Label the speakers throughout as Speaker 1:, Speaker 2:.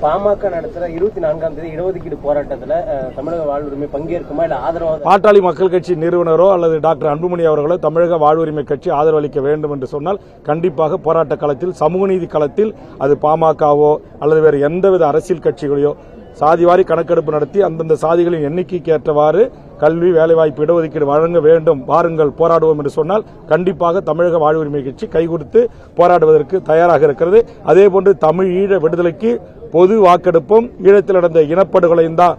Speaker 1: பாமக நடத்துற இருபத்தி நான்காம் தேதி இடஒதுக்கீடு போராட்டத்துல தமிழக வாழ்வுரிமை பங்கேற்குமா இல்ல ஆதரவு
Speaker 2: பாட்டாளி மக்கள் கட்சி நிறுவனரோ அல்லது டாக்டர் அன்புமணி அவர்களோ தமிழக வாழ்வுரிமை கட்சி ஆதரவளிக்க வேண்டும் என்று சொன்னால் கண்டிப்பாக போராட்ட களத்தில் சமூக நீதி களத்தில் அது பாமகவோ அல்லது வேறு எந்தவித அரசியல் கட்சிகளையோ சாதிவாரி கணக்கெடுப்பு நடத்தி அந்தந்த சாதிகளின் எண்ணிக்கைக்கு ஏற்றவாறு கல்வி வேலைவாய்ப்பு இடஒதுக்கீடு வழங்க வேண்டும் வாருங்கள் போராடுவோம் என்று சொன்னால் கண்டிப்பாக தமிழக வாழ்வுரிமை கட்சி கைகொடுத்து போராடுவதற்கு தயாராக இருக்கிறது. அதேபோன்று தமிழ் ஈழ விடுதலைக்கு பொது வாக்கெடுப்பும் ஈழத்தில் நடந்த இனப்படுகொலையும் தான்.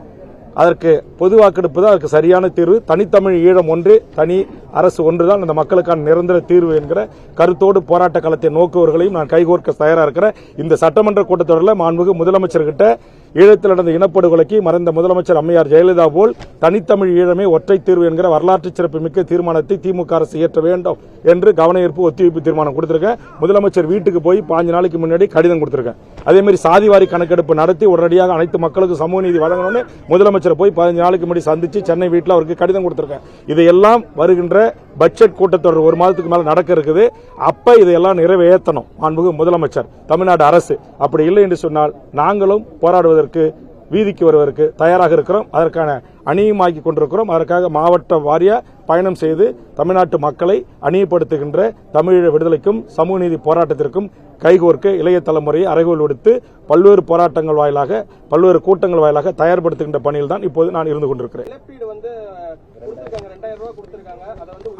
Speaker 2: அதற்கு பொது வாக்கெடுப்பு தான் அதற்கு சரியான தீர்வு. தனித்தமிழ் ஈழம் ஒன்று தனி அரசு ஒன்றுதான் அந்த மக்களுக்கான நிரந்தர தீர்வு என்கிற கருத்தோடு போராட்ட களத்தை நோக்குவர்களையும் நான் கைகோர்க்க தயாராக இருக்கிறேன். இந்த சட்டமன்ற கூட்டத்தொடரில் மாண்புமிகு முதலமைச்சர்கிட்ட ஈழத்தில் நடந்த இனப்படுகொலைக்கு மறைந்த முதலமைச்சர் அம்மையார் ஜெயலலிதா போல் தனித்தமிழ் ஈழமே ஒற்றை தீர்வு என்கிற வரலாற்று சிறப்புமிக்க தீர்மானத்தை திமுக அரசு இயற்ற வேண்டும் என்று கவன ஈர்ப்பு ஒத்திவைப்பு தீர்மானம் கொடுத்திருக்கேன் முதலமைச்சர் வீட்டுக்கு போய் பாஞ்சு நாளைக்கு முன்னாடி கடிதம் கொடுத்திருக்கேன் அதே மாதிரி சாதிவாரி கணக்கெடுப்பு நடத்தி உடனடியாக அனைத்து மக்களுக்கு சமூக நீதி வழங்கணும்னு முதலமைச்சரை போய் பதினஞ்சு நாளைக்கு முன்னாடி சந்திச்சு சென்னை வீட்டில் அவருக்கு கடிதம் கொடுத்துருக்கேன். இதையெல்லாம் வருகின்ற பட்ஜெட் கூட்டத்தொடர் ஒரு மாதத்துக்கு மேலே நடக்க இருக்குது அப்போ இதையெல்லாம் நிறைவேற்றணும் மாண்புமிகு முதலமைச்சர் தமிழ்நாடு அரசு. அப்படி இல்லை என்று சொன்னால் நாங்களும் போராடுவதற்கு வீதிக்கு வருவதற்கு தயாராக இருக்கிறோம். அதற்கான அணியுமாக்கி கொண்டிருக்கிறோம். அதற்காக மாவட்ட வாரிய பயணம் செய்து தமிழ்நாட்டு மக்களை அணியப்படுத்துகின்ற தமிழீழ விடுதலைக்கும் சமூக நீதி போராட்டத்திற்கும் கைகோர்க்க இளைய தலைமுறையை அறைகோல் விடுத்து பல்வேறு போராட்டங்கள் வாயிலாக பல்வேறு கூட்டங்கள் வாயிலாக தயார்படுத்துகின்ற பணியில் தான் இப்போது நான் இருந்து கொண்டிருக்கிறேன்.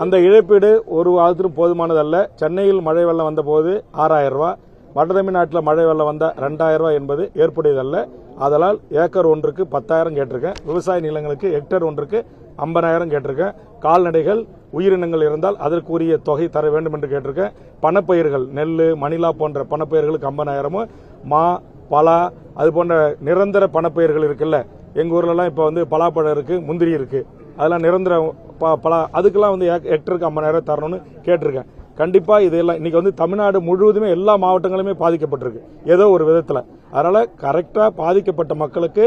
Speaker 2: அந்த இழப்பீடு ஒரு வாரத்திலும் போதுமானதல்ல. சென்னையில் மழை வெள்ளம் வந்தபோது ஆறாயிரம் ரூபாய் வட தமிழ்நாட்டில் மழை வெள்ளம் வந்த ரெண்டாயிரம் ரூபாய் என்பது ஏற்புடையதல்ல. அதனால் ஏக்கர் ஒன்றுக்கு பத்தாயிரம் கேட்டிருக்கேன். விவசாய நிலங்களுக்கு ஹெக்டேர் ஒன்றுக்கு ஐம்பதாயிரம் கேட்டிருக்கேன். கால்நடைகள் உயிரினங்கள் இருந்தால் அதற்குரிய தொகை தர வேண்டும் என்று கேட்டிருக்கேன். பணப்பயிர்கள் நெல் மணிலா போன்ற பணப்பயிர்களுக்கு ஐம்பதாயிரமும் மா பலா அது போன்ற நிரந்தர பணப்பயிர்கள் இருக்குல்ல. எங்கள் ஊர்லலாம் இப்போ வந்து பலாப்பழம் இருக்குது முந்திரி இருக்குது அதெல்லாம் நிரந்தர ப- பலா அதுக்கெல்லாம் வந்து ஹெக்டருக்கு ஐம்பதாயிரம் தரணும்னு கேட்டிருக்கேன். கண்டிப்பாக இதெல்லாம் இன்றைக்கி வந்து தமிழ்நாடு முழுவதுமே எல்லா மாவட்டங்களுமே பாதிக்கப்பட்டிருக்கு. ஏதோ ஒரு விதத்தில். அதனால் கரெக்டாக பாதிக்கப்பட்ட மக்களுக்கு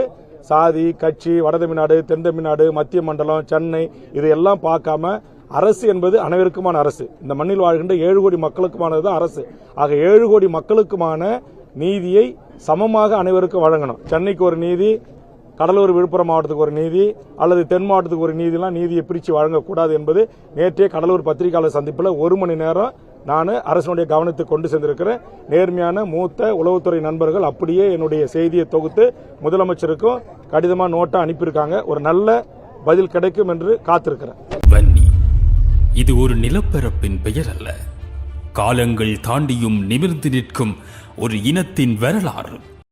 Speaker 2: சாதி கட்சி வட தமிழ்நாடு தென் தமிழ்நாடு மத்திய மண்டலம் சென்னை இதையெல்லாம் பார்க்காம அரசு என்பது அனைவருக்குமான அரசு. இந்த மண்ணில் வாழ்கின்ற ஏழு கோடி மக்களுக்குமானது தான் அரசு. ஆக ஏழு கோடி மக்களுக்குமான நீதியை சமமாக அனைவருக்கும் வழங்கணும். சென்னைக்கு ஒரு நீதி கடலூர் விழுப்புரம் மாவட்டத்துக்கு ஒரு நீதி அல்லது தென் மாவட்டத்துக்கு ஒரு நீதிலாம் நீதியை பிரித்து வழங்கக்கூடாது என்பது நேற்றே கடலூர் பத்திரிகையாளர் சந்திப்பில் ஒரு மணி நேரம் நான் அரசனுடைய கவனத்துக்கு கொண்டு சென்றிருக்கிறேன். நேர்மையான மூத்த உளவுத்துறை நண்பர்கள் அப்படியே என்னுடைய செய்தியை தொகுத்து முதலமைச்சருக்கும் கடிதமாக நோட்டா அனுப்பியிருக்காங்க. ஒரு நல்ல பதில் கிடைக்கும் என்று காத்திருக்கிறேன்.
Speaker 3: வன்னி இது ஒரு நிலப்பரப்பின் பெயர் அல்ல. காலங்கள் தாண்டியும் நிமிர்ந்து நிற்கும் ஒரு இனத்தின் வரலாறு.